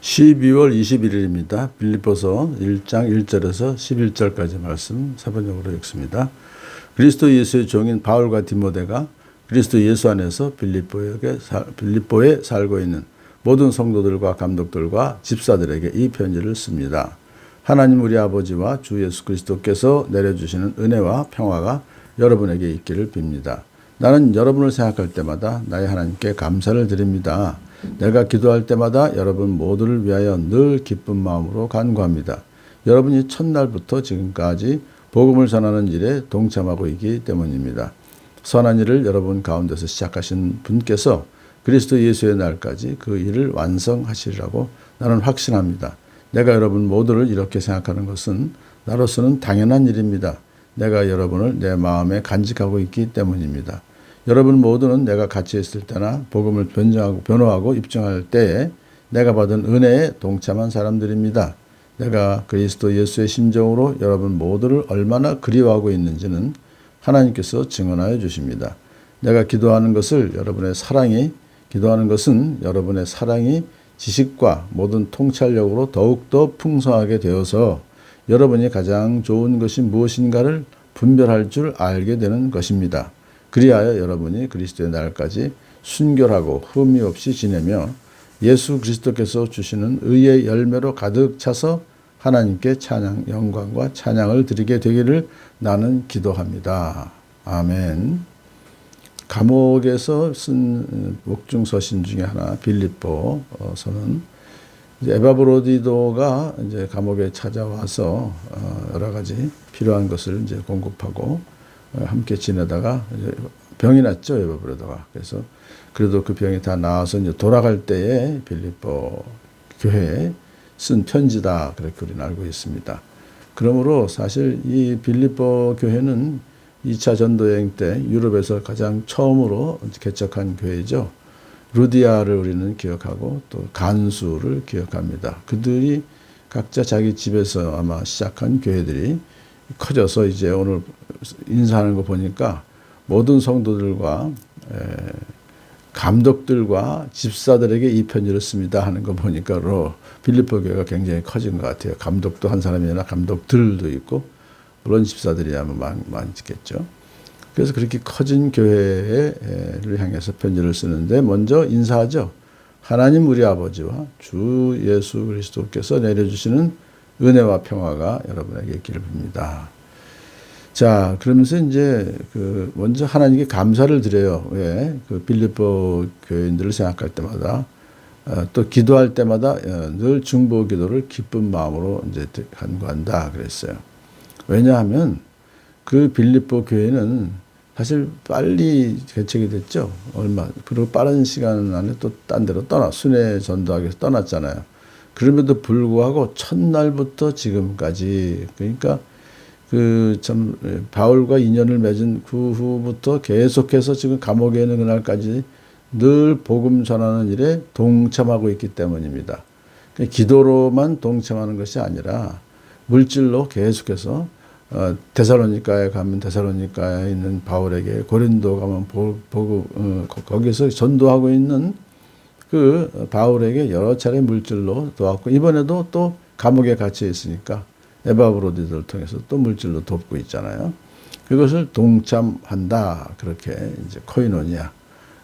12월 21일입니다. 빌립보서 1장 1절에서 11절까지 말씀 사번역으로 읽습니다. 그리스도 예수의 종인 바울과 디모데가 그리스도 예수 안에서 빌립보에, 빌립보에 살고 있는 모든 성도들과 감독들과 집사들에게 이 편지를 씁니다. 하나님 우리 아버지와 주 예수 그리스도께서 내려주시는 은혜와 평화가 여러분에게 있기를 빕니다. 나는 여러분을 생각할 때마다 나의 하나님께 감사를 드립니다. 내가 기도할 때마다 여러분 모두를 위하여 늘 기쁜 마음으로 간구합니다. 여러분이 첫날부터 지금까지 복음을 전하는 일에 동참하고 있기 때문입니다. 선한 일을 여러분 가운데서 시작하신 분께서 그리스도 예수의 날까지 그 일을 완성하시리라고 나는 확신합니다. 내가 여러분 모두를 이렇게 생각하는 것은 나로서는 당연한 일입니다. 내가 여러분을 내 마음에 간직하고 있기 때문입니다. 여러분 모두는 내가 같이 있을 때나 복음을 변정하고 변호하고 입증할 때에 내가 받은 은혜에 동참한 사람들입니다. 내가 그리스도 예수의 심정으로 여러분 모두를 얼마나 그리워하고 있는지는 하나님께서 증언하여 주십니다. 내가 기도하는 것을 여러분의 사랑이 기도하는 것은 여러분의 사랑이 지식과 모든 통찰력으로 더욱더 풍성하게 되어서 여러분이 가장 좋은 것이 무엇인가를 분별할 줄 알게 되는 것입니다. 그리하여 여러분이 그리스도의 날까지 순결하고 흠이 없이 지내며 예수 그리스도께서 주시는 의의 열매로 가득 차서 하나님께 찬양, 영광과 찬양을 드리게 되기를 나는 기도합니다. 아멘. 감옥에서 쓴 목중 서신 중에 하나 빌립보서는 에바브로디도가 이제 감옥에 찾아와서 어, 여러 가지 필요한 것을 이제 공급하고 어, 함께 지내다가 병이 났죠 에바브로도가 그래서 그래도 그 병이 다 나아서 이제 돌아갈 때에 빌립보 교회에 쓴 편지다 그렇게 우리는 알고 있습니다. 그러므로 사실 이 빌립보 교회는 2차 전도 여행 때 유럽에서 가장 처음으로 개척한 교회죠. 루디아를 우리는 기억하고 또 간수를 기억합니다. 그들이 각자 자기 집에서 아마 시작한 교회들이 커져서 이제 오늘 인사하는 거 보니까 모든 성도들과 감독들과 집사들에게 이 편지를 씁니다 하는 거 보니까 빌리포 교회가 굉장히 커진 것 같아요. 감독도 한 사람이 아니라 감독들도 있고 물론 집사들이야 많, 많겠죠. 그래서 그렇게 커진 교회를 향해서 편지를 쓰는데 먼저 인사하죠. 하나님 우리 아버지와 주 예수 그리스도께서 내려주시는 은혜와 평화가 여러분에게 있기를 빕니다. 자, 그러면서 이제 그 먼저 하나님께 감사를 드려요. 왜? 그 빌립보 교인들을 생각할 때마다 어, 또 기도할 때마다 어, 늘 중보 기도를 기쁜 마음으로 이제 간구한다 그랬어요. 왜냐하면 그 빌립보 교회는 사실 빨리 개척이 됐죠. 얼마 그리고 빠른 시간 안에 또 딴 데로 떠나 순회 전도하기 위해서 떠났잖아요. 그럼에도 불구하고 첫날부터 지금까지 그러니까 그 참 바울과 인연을 맺은 그 후부터 계속해서 지금 감옥에 있는 그날까지 늘 복음 전하는 일에 동참하고 있기 때문입니다. 그러니까 기도로만 동참하는 것이 아니라 물질로 계속해서 어, 데살로니카에 가면 데살로니카에 있는 바울에게 고린도 가면 보고 어, 거기서 전도하고 있는 그 바울에게 여러 차례 물질로 도왔고 이번에도 또 감옥에 갇혀 있으니까 에바브로디들을 통해서 또 물질로 돕고 있잖아요. 그것을 동참한다 그렇게 이제 코이노니아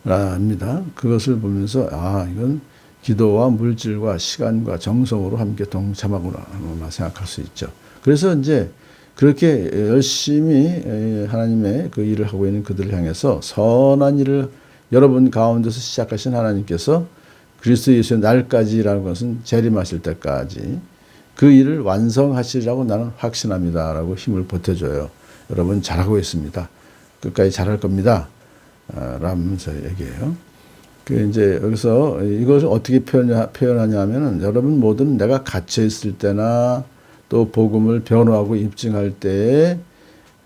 합니다. 그것을 보면서 아 이건 기도와 물질과 시간과 정성으로 함께 동참하구나 생각할 수 있죠. 그래서 이제 그렇게 열심히 하나님의 그 일을 하고 있는 그들을 향해서 선한 일을 여러분 가운데서 시작하신 하나님께서 그리스도 예수의 날까지라는 것은 재림하실 때까지 그 일을 완성하시리라고 나는 확신합니다 라고 힘을 보태줘요. 여러분 잘하고 있습니다. 끝까지 잘할 겁니다. 아, 라면서 얘기해요. 그 이제 여기서 이것을 어떻게 표현하냐, 하면은 여러분 모두는 내가 갇혀 있을 때나 또 복음을 변호하고 입증할 때에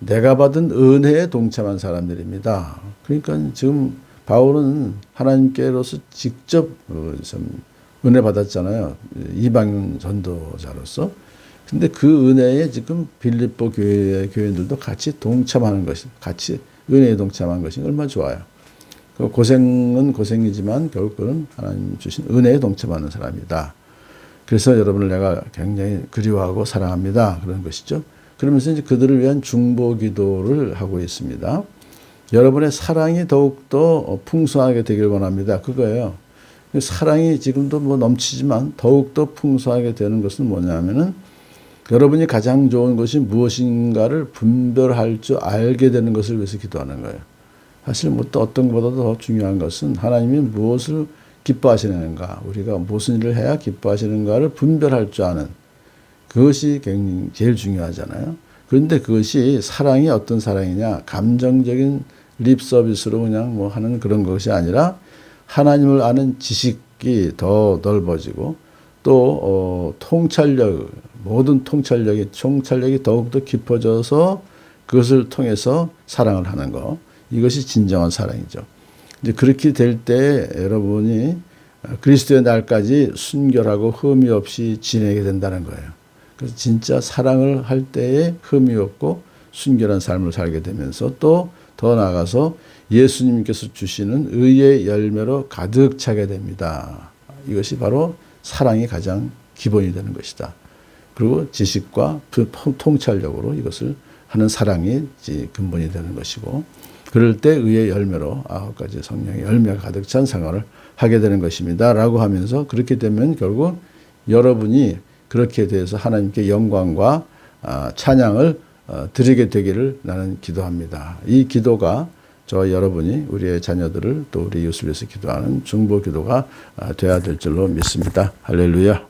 내가 받은 은혜에 동참한 사람들입니다. 그러니까 지금 바울은 하나님께로서 직접 어, 은혜 받았잖아요. 이방 전도자로서. 근데 그 은혜에 지금 빌립보 교회 교인들도 같이 동참하는 것이 같이 은혜에 동참한 것이 얼마나 좋아요. 그 고생은 고생이지만 결국 은 하나님 주신 은혜에 동참하는 사람이다. 그래서 여러분을 내가 굉장히 그리워하고 사랑합니다. 그런 것이죠. 그러면서 이제 그들을 위한 중보 기도를 하고 있습니다. 여러분의 사랑이 더욱더 풍성하게 되길 원합니다. 그거예요. 사랑이 지금도 뭐 넘치지만 더욱더 풍성하게 되는 것은 뭐냐면은 여러분이 가장 좋은 것이 무엇인가를 분별할 줄 알게 되는 것을 위해서 기도하는 거예요. 사실 뭐 또 어떤 것보다 더 중요한 것은 하나님이 무엇을 기뻐하시는가, 우리가 무슨 일을 해야 기뻐하시는가를 분별할 줄 아는 그것이 굉장히 제일 중요하잖아요. 그런데 그것이 사랑이 어떤 사랑이냐, 감정적인 립 서비스로 그냥 뭐 하는 그런 것이 아니라 하나님을 아는 지식이 더 넓어지고 또 어, 통찰력 모든 통찰력이 통찰력이 더욱더 깊어져서 그것을 통해서 사랑을 하는 것 이것이 진정한 사랑이죠. 이제 그렇게 될 때 여러분이 그리스도의 날까지 순결하고 흠이 없이 지내게 된다는 거예요. 그래서 진짜 사랑을 할 때에 흠이 없고 순결한 삶을 살게 되면서 또 더 나아가서 예수님께서 주시는 의의 열매로 가득 차게 됩니다. 이것이 바로 사랑이 가장 기본이 되는 것이다. 그리고 지식과 통찰력으로 이것을 하는 사랑이 근본이 되는 것이고 그럴 때 의의 열매로 아홉 가지 성령의 열매가 가득 찬 생활을 하게 되는 것입니다. 라고 하면서 그렇게 되면 결국 여러분이 그렇게 돼서 하나님께 영광과 아, 찬양을 어, 드리게 되기를 나는 기도합니다. 이 기도가 저 여러분이 우리의 자녀들을 또 우리 이웃을 위해서 기도하는 중보 기도가 아, 되어야 될 줄로 믿습니다. 할렐루야.